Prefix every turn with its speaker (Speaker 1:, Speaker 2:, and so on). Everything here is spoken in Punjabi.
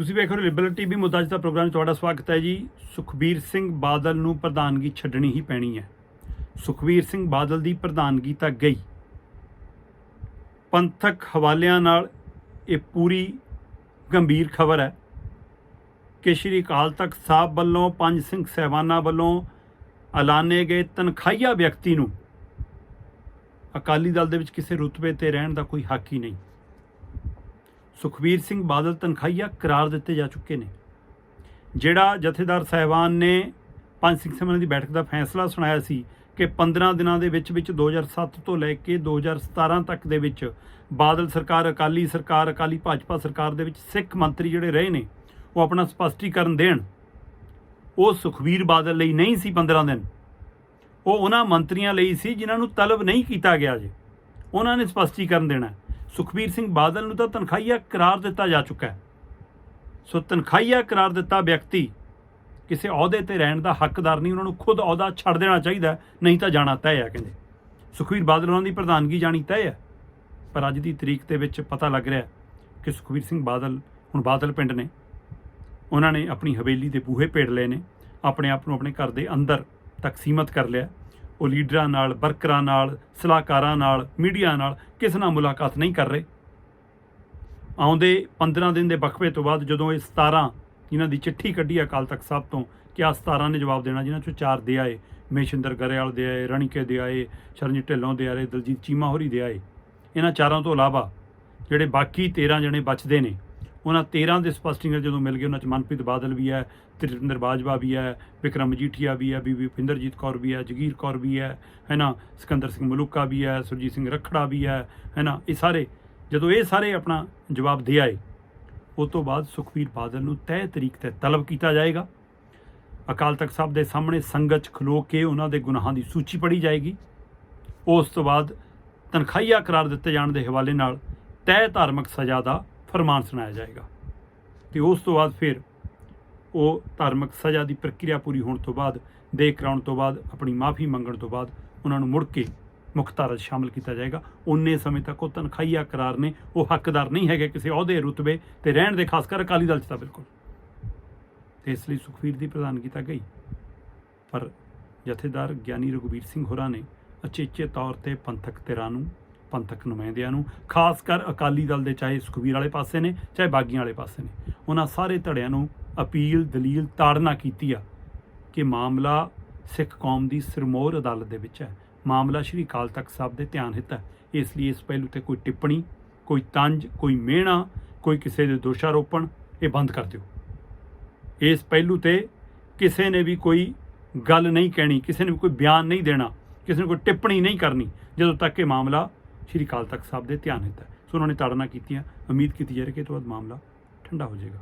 Speaker 1: ਤੁਸੀਂ ਵੇਖ ਰਹੇ ਹੋ ਲਿਬਰਲ ਟੀਵੀ ਮੁੱਦਾ ਦਾ ਪ੍ਰੋਗਰਾਮ 'ਚ ਤੁਹਾਡਾ ਸਵਾਗਤ ਹੈ ਜੀ। ਸੁਖਬੀਰ ਸਿੰਘ ਬਾਦਲ ਨੂੰ ਪ੍ਰਧਾਨਗੀ ਛੱਡਣੀ ਹੀ ਪੈਣੀ ਹੈ। ਸੁਖਬੀਰ ਸਿੰਘ ਬਾਦਲ ਦੀ ਪ੍ਰਧਾਨਗੀ ਤਾਂ ਗਈ। ਪੰਥਕ ਹਵਾਲਿਆਂ ਨਾਲ ਇਹ ਪੂਰੀ ਗੰਭੀਰ ਖਬਰ ਹੈ ਕਿ ਸ਼੍ਰੀ ਅਕਾਲ ਤਖਤ ਸਾਹਿਬ ਵੱਲੋਂ ਪੰਜ ਸਿੰਘ ਸਹਿਬਾਨਾਂ ਵੱਲੋਂ ਐਲਾਨੇ ਗਏ ਤਨਖਾਹੀਆ ਵਿਅਕਤੀ ਨੂੰ ਅਕਾਲੀ ਦਲ ਦੇ ਵਿੱਚ ਕਿਸੇ ਰੁਤਬੇ ਤੇ ਰਹਿਣ ਦਾ ਕੋਈ ਹੱਕ ਹੀ ਨਹੀਂ। ਸੁਖਬੀਰ ਸਿੰਘ ਬਾਦਲ ਤਨਖਾਹੀਆ ਕਰਾਰ ਦਿੱਤੇ ਜਾ ਚੁੱਕੇ ਨੇ। ਜਿਹੜਾ ਜਥੇਦਾਰ ਸਹਿਬਾਨ ਨੇ ਪੰਜ ਸਿੰਘ ਸਭਾ ਦੀ ਬੈਠਕ ਦਾ ਫੈਸਲਾ ਸੁਣਾਇਆ ਸੀ ਕਿ 15 ਦਿਨਾਂ ਦੇ ਵਿੱਚ ਵਿੱਚ 2007 ਤੋਂ ਲੈ ਕੇ 2017 ਤੱਕ ਦੇ ਵਿੱਚ ਬਾਦਲ ਸਰਕਾਰ, ਅਕਾਲੀ ਸਰਕਾਰ, ਅਕਾਲੀ ਭਾਜਪਾ ਸਰਕਾਰ ਦੇ ਵਿੱਚ ਸਿੱਖ ਮੰਤਰੀ ਜਿਹੜੇ ਰਹੇ ਨੇ, ਉਹ ਆਪਣਾ ਸਪਸ਼ਟੀਕਰਨ ਦੇਣ। ਉਹ ਸੁਖਬੀਰ ਬਾਦਲ ਲਈ ਨਹੀਂ ਸੀ 15 ਦਿਨ। ਉਹ ਉਹਨਾਂ ਮੰਤਰੀਆਂ ਲਈ ਸੀ ਜਿਨ੍ਹਾਂ ਨੂੰ ਤਲਬ ਨਹੀਂ ਕੀਤਾ ਗਿਆ ਜੇ। ਉਹਨਾਂ ਨੇ ਸਪਸ਼ਟੀਕਰਨ ਦੇਣਾ। ਸੁਖਬੀਰ ਸਿੰਘ ਬਾਦਲ ਨੂੰ ਤਾਂ ਤਨਖਾਹੀਆ ਕਰਾਰ ਦਿੱਤਾ ਜਾ ਚੁੱਕਾ ਹੈ। ਸੋ ਤਨਖਾਹੀਆ ਕਰਾਰ ਦਿੱਤਾ ਵਿਅਕਤੀ ਕਿਸੇ ਅਹੁਦੇ ਤੇ ਰਹਿਣ ਦਾ ਹੱਕਦਾਰ ਨਹੀਂ, ਉਹਨਾਂ ਨੂੰ ਖੁਦ ਅਹੁਦਾ ਛੱਡ ਦੇਣਾ ਚਾਹੀਦਾ ਨਹੀਂ ਤਾਂ ਜਾਣਾ ਤੈਅ ਹੈ ਕਹਿੰਦੇ। ਸੁਖਬੀਰ ਬਾਦਲ ਉਹਨਾਂ ਦੀ ਪ੍ਰਧਾਨਗੀ ਜਾਣੀ ਤੈਅ ਹੈ, ਪਰ ਅੱਜ ਦੀ ਤਰੀਕ ਦੇ ਵਿੱਚ ਪਤਾ ਲੱਗ ਰਿਹਾ ਕਿ ਸੁਖਬੀਰ ਸਿੰਘ ਬਾਦਲ ਹੁਣ ਬਾਦਲ ਪਿੰਡ ਨੇ। ਉਹਨਾਂ ਨੇ ਆਪਣੀ ਹਵੇਲੀ ਦੇ ਬੂਹੇ ਪੇੜ ਲਏ ਨੇ, ਆਪਣੇ ਆਪ ਨੂੰ ਆਪਣੇ ਘਰ ਦੇ ਅੰਦਰ ਤੱਕ ਸੀਮਤ ਕਰ ਲਿਆ ਉਹ ਲੀਡਰਾਂ ਨਾਲ, ਵਰਕਰਾਂ ਨਾਲ, ਸਲਾਹਕਾਰਾਂ ਨਾਲ, ਮੀਡੀਆ ਨਾਲ ਕਿਸ ਨਾਲ ਮੁਲਾਕਾਤ ਨਹੀਂ ਕਰ ਰਹੇ। ਆਉਂਦੇ 15 ਦਿਨ ਦੇ ਵਕਫੇ ਤੋਂ ਬਾਅਦ ਜਦੋਂ ਇਹ 17 ਜਿਨ੍ਹਾਂ ਦੀ ਚਿੱਠੀ ਕੱਢੀ ਅਕਾਲ ਤਖਤ ਸਾਹਿਬ ਤੋਂ ਕਿ ਆ 17 ਨੇ ਜਵਾਬ ਦੇਣਾ, ਜਿਨ੍ਹਾਂ ਚੋਂ ਚਾਰ ਦੇ ਆਏ, ਮੇਸ਼ਿੰਦਰ ਗਰੇਵਾਲ ਦੇ ਆਏ, ਰਣੀਕੇ ਦੇ ਆਏ, ਸ਼ਰਨਜੀਤ ਢਿੱਲੋਂ ਦੇ ਆਏ, ਦਲਜੀਤ ਚੀਮਾ ਹੋਰੀ ਦੇ ਆਏ, ਇਹਨਾਂ ਚਾਰਾਂ ਤੋਂ ਇਲਾਵਾ ਜਿਹੜੇ ਬਾਕੀ 13 ਜਣੇ ਬਚਦੇ ਨੇ ਉਹਨਾਂ 13 ਦੇ ਸਪਸ਼ਟੀਕਰਨ ਜਦੋਂ ਮਿਲ ਗਏ, ਉਹਨਾਂ ਚ ਮਨਪ੍ਰੀਤ ਬਾਦਲ ਵੀ ਹੈ ਤ੍ਰਿਪਿੰਦਰ ਬਾਜਵਾ ਵੀ ਹੈ, ਵਿਕਰਮ ਮਜੀਠੀਆ ਵੀ ਹੈ, ਬੀਬੀ ਭਿੰਦਰਜੀਤ ਕੌਰ ਵੀ ਹੈ, ਜਗੀਰ ਕੌਰ ਵੀ ਹੈ ਹੈ ਨਾ ਸਿਕੰਦਰ ਸਿੰਘ ਮਲੂਕਾ ਵੀ ਹੈ, ਸੁਰਜੀਤ ਸਿੰਘ ਰਖੜਾ ਵੀ ਹੈ ਹੈ ਨਾ ਇਹ ਸਾਰੇ, ਜਦੋਂ ਇਹ ਸਾਰੇ ਆਪਣਾ ਜਵਾਬ ਦੇ ਆਏ ਉਸ ਤੋਂ ਬਾਅਦ ਸੁਖਬੀਰ ਬਾਦਲ ਨੂੰ ਤੈਅ ਤਰੀਕ ਤੇ ਤਲਬ ਕੀਤਾ ਜਾਏਗਾ। ਅਕਾਲ ਤਖਤ ਸਾਹਿਬ ਦੇ ਸਾਹਮਣੇ ਸੰਗਤ 'ਚ ਖਲੋ ਕੇ ਉਹਨਾਂ ਦੇ ਗੁਨਾਹਾਂ ਦੀ ਸੂਚੀ ਪੜ੍ਹੀ ਜਾਏਗੀ। ਉਸ ਤੋਂ ਬਾਅਦ ਤਨਖਾਹੀਆ ਕਰਾਰ ਦਿੱਤੇ ਜਾਣ ਦੇ ਹਵਾਲੇ ਨਾਲ ਤੈਅ ਧਾਰਮਿਕ ਸਜ਼ਾ ਦਾ ਫਰਮਾਨ ਸੁਣਾਇਆ ਜਾਏਗਾ। ਤੇ ਉਸ ਤੋਂ ਬਾਅਦ ਫਿਰ ਉਹ ਧਾਰਮਿਕ ਸਜ਼ਾ ਦੀ ਪ੍ਰਕਿਰਿਆ ਪੂਰੀ ਹੋਣ ਤੋਂ ਬਾਅਦ ਦੇਖ ਕਰਾਉਣ ਤੋਂ ਬਾਅਦ, ਆਪਣੀ ਮਾਫੀ ਮੰਗਣ ਤੋਂ ਬਾਅਦ ਉਹਨਾਂ ਨੂੰ ਮੁੜ ਕੇ ਮੁੱਖ ਧਾਰਾ 'ਚ ਸ਼ਾਮਲ ਕੀਤਾ ਜਾਏਗਾ। ਉਨੇ ਸਮੇਂ ਤੱਕ ਉਹ ਤਨਖਾਹੀਆ ਕਰਾਰ ਨੇ, ਉਹ ਹੱਕਦਾਰ ਨਹੀਂ ਹੈਗੇ ਕਿਸੇ ਅਹੁਦੇ ਰੁਤਬੇ ਤੇ ਰਹਿਣ ਦੇ, ਖਾਸ ਕਰ ਅਕਾਲੀ ਦਲ 'ਚ ਤਾਂ ਬਿਲਕੁਲ। ਤੇ ਇਸ ਲਈ ਸੁਖਵੀਰ ਦੀ ਪ੍ਰਧਾਨਗੀ ਤਾਂ ਗਈ। ਪਰ ਜਥੇਦਾਰ ਗਿਆਨੀ ਰਘੁਵੀਰ ਸਿੰਘ ਹੋਰਾਂ ਨੇ ਅਚੇਚੇ ਤੌਰ ਤੇ ਪੰਥਕ ਧਿਰਾਂ ਨੂੰ ਪੰਥਕ ਨੁਮਾਇੰਦਿਆਂ ਨੂੰ, ਖਾਸ ਕਰ ਅਕਾਲੀ ਦਲ ਦੇ ਚਾਹੇ ਸੁਖਵੀਰ ਵਾਲੇ ਪਾਸੇ ਨੇ, ਚਾਹੇ ਬਾਗੀਆਂ ਵਾਲੇ ਪਾਸੇ ਨੇ। ਉਹਨਾਂ ਸਾਰੇ ਧੜਿਆਂ ਨੂੰ ਅਪੀਲ, ਦਲੀਲ, ਤਾੜਨਾ ਕੀਤੀ ਆ ਕਿ ਮਾਮਲਾ ਸਿੱਖ ਕੌਮ ਦੀ ਸਿਰਮੌਰ ਅਦਾਲਤ ਦੇ ਵਿੱਚ ਹੈ। ਮਾਮਲਾ ਸ਼੍ਰੀ ਅਕਾਲ ਤਖਤ ਸਾਹਿਬ ਦੇ ਧਿਆਨ ਹਿੱਤ ਹੈ। ਇਸ ਲਈ ਇਸ ਪਹਿਲੂ ਤੇ ਕੋਈ ਟਿੱਪਣੀ, ਕੋਈ ਤੰਜ, ਕੋਈ ਮਿਹਣਾ, ਕੋਈ ਕਿਸੇ ਦੇ ਦੋਸ਼ਾਰੋਪਣ, ਇਹ ਬੰਦ ਕਰ ਦਿਓ। ਇਸ ਪਹਿਲੂ ਤੇ ਕਿਸੇ ਨੇ ਵੀ ਕੋਈ ਗੱਲ ਨਹੀਂ ਕਹਿਣੀ, ਕਿਸੇ ਨੇ ਵੀ ਕੋਈ ਬਿਆਨ ਨਹੀਂ ਦੇਣਾ, ਕਿਸੇ ਨੂੰ ਕੋਈ ਟਿੱਪਣੀ ਨਹੀਂ ਕਰਨੀ, ਜਦੋਂ ਤੱਕ ਇਹ ਮਾਮਲਾ ਸ਼੍ਰੀ ਅਕਾਲ ਤਖਤ ਸਾਹਿਬ ਦੇ ਧਿਆਨ ਦਿੱਤਾ ਸੋ ਉਹਨਾਂ ਨੇ ਤਾੜਨਾ ਕੀਤੀਆਂ, ਉਮੀਦ ਕੀਤੀ ਜਾ ਰਹੀ ਕਿ ਇਹ ਤੋਂ ਬਾਅਦ ਮਾਮਲਾ ਠੰਡਾ ਹੋ ਜਾਏਗਾ।